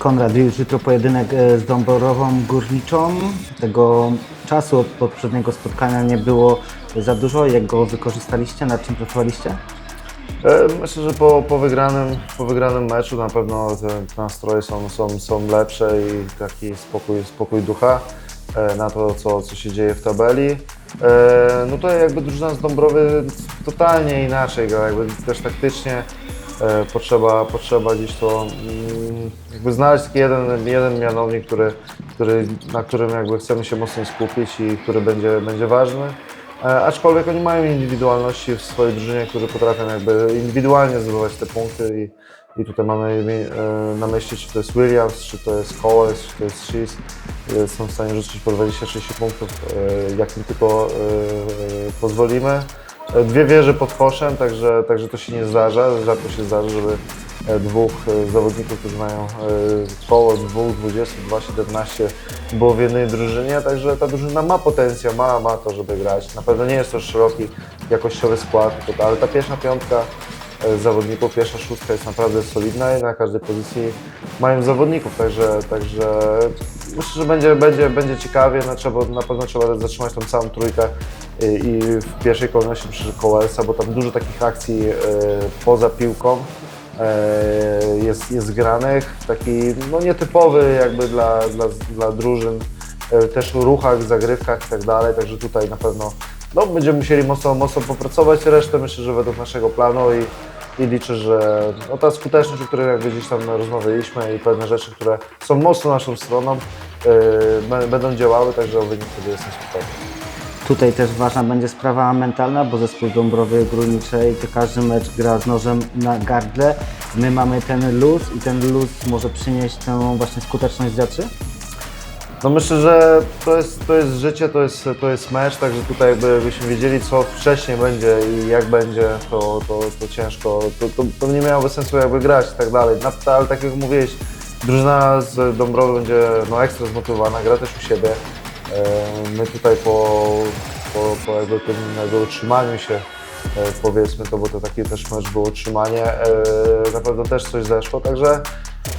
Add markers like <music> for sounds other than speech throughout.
Konrad, już jutro pojedynek e, z Dąbrową Górniczą. Tego czasu od poprzedniego spotkania nie było za dużo. Jak go wykorzystaliście? Nad czym pracowaliście? E, Myślę, że po, po, wygranym, po wygranym meczu na pewno te nastroje są, są, są lepsze i taki spokój, spokój ducha e, na to, co, co się dzieje w tabeli. No to jakby drużyna z Dąbrowy totalnie inaczej gra, jakby też taktycznie potrzeba, potrzeba gdzieś to mm, jakby znaleźć taki jeden, jeden mianownik, który, który, na którym jakby chcemy się mocniej skupić i który będzie, będzie ważny. E, Aczkolwiek oni mają indywidualności w swojej drużynie, którzy potrafią jakby indywidualnie zdobywać te punkty i, i tutaj mamy e, na myśli, czy to jest Williams, czy to jest Coles, czy to jest Cheese. E, Są w stanie rzucić po 20-30 punktów, e, jak im tylko e, e, pozwolimy. Dwie wieże pod koszem, także, także to się nie zdarza. Rzadko się zdarza, żeby e, dwóch e, zawodników, którzy mają e, koło 2, 22, 17 było w jednej drużynie, także ta drużyna ma potencjał, ma, ma to, żeby grać. Na pewno nie jest to szeroki, jakościowy skład, ale ta pierwsza piątka zawodników, pierwsza szóstka jest naprawdę solidna i na każdej pozycji mają zawodników, także, także myślę, że będzie, będzie, będzie ciekawie, no, trzeba, na pewno trzeba zatrzymać tą całą trójkę i, i w pierwszej kolejności przy Kołelsa, bo tam dużo takich akcji e, poza piłką e, jest, jest granych, taki no, nietypowy jakby dla, dla, dla drużyn, e, też w ruchach, zagrywkach i tak dalej, także tutaj na pewno no, będziemy musieli mocno, mocno popracować, resztę myślę, że według naszego planu i, i liczę, że no, ta skuteczność, o której jakby gdzieś tam rozmawialiśmy i pewne rzeczy, które są mocno naszą stroną, b- będą działały, także o wynik wtedy jestem spokojny. Tutaj też ważna będzie sprawa mentalna, bo zespół Dąbrowy Górniczej to każdy mecz gra z nożem na gardle. My mamy ten luz i ten luz może przynieść tę właśnie skuteczność graczy. No myślę, że to jest, to jest życie, to jest, to jest mecz, także tutaj jakby byśmy wiedzieli co wcześniej będzie i jak będzie, to, to, to ciężko, to, to, to nie miałoby sensu jakby grać i tak dalej. Ale tak jak mówiłeś, drużyna z Dąbrowy będzie no, ekstra zmotywowana, gra też u siebie. E, My tutaj po, po, po jakby tym jakby utrzymaniu się e, powiedzmy to, bo to taki też mecz było utrzymanie, e, na pewno też coś zeszło, także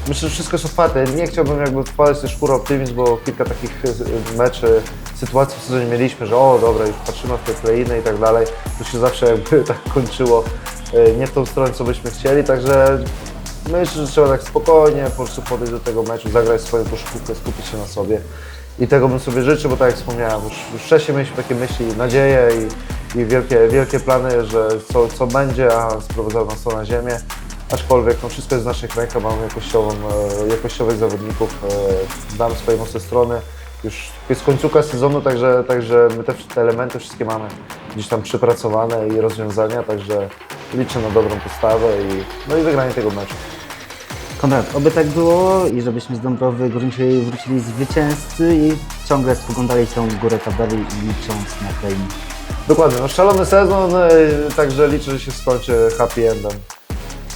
myślę, że wszystko jest otwarte. Nie chciałbym jakby wpadać też w szkór optymizm, bo kilka takich e, meczy, sytuacji w sezonie mieliśmy, że o dobra, już patrzymy w te play i tak dalej, to się zawsze jakby <laughs> tak kończyło e, nie w tą stronę, co byśmy chcieli, także myślę, że trzeba tak spokojnie po prostu podejść do tego meczu, zagrać swoją koszykówkę, skupić się na sobie. I tego bym sobie życzył, bo tak jak wspomniałem, już, już wcześniej mieliśmy takie myśli, nadzieje i, i wielkie, wielkie plany, że co, co będzie, a sprowadzało nas to na ziemię. Aczkolwiek no, wszystko jest w naszych rękach, mamy jakościową, e, jakościowych zawodników, e, znamy swoje mocne strony. Już jest końcówka sezonu, także, także my te, te elementy wszystkie mamy gdzieś tam przypracowane i rozwiązania, także liczę na dobrą postawę i, no i wygranie tego meczu. Konrad, oby tak było i żebyśmy z Dąbrowy Górniczej wrócili zwycięzcy i ciągle spoglądali tą górę tabeli licząc na play Dokładnie, no szalony sezon, e, także liczę, że się skończy happy endem.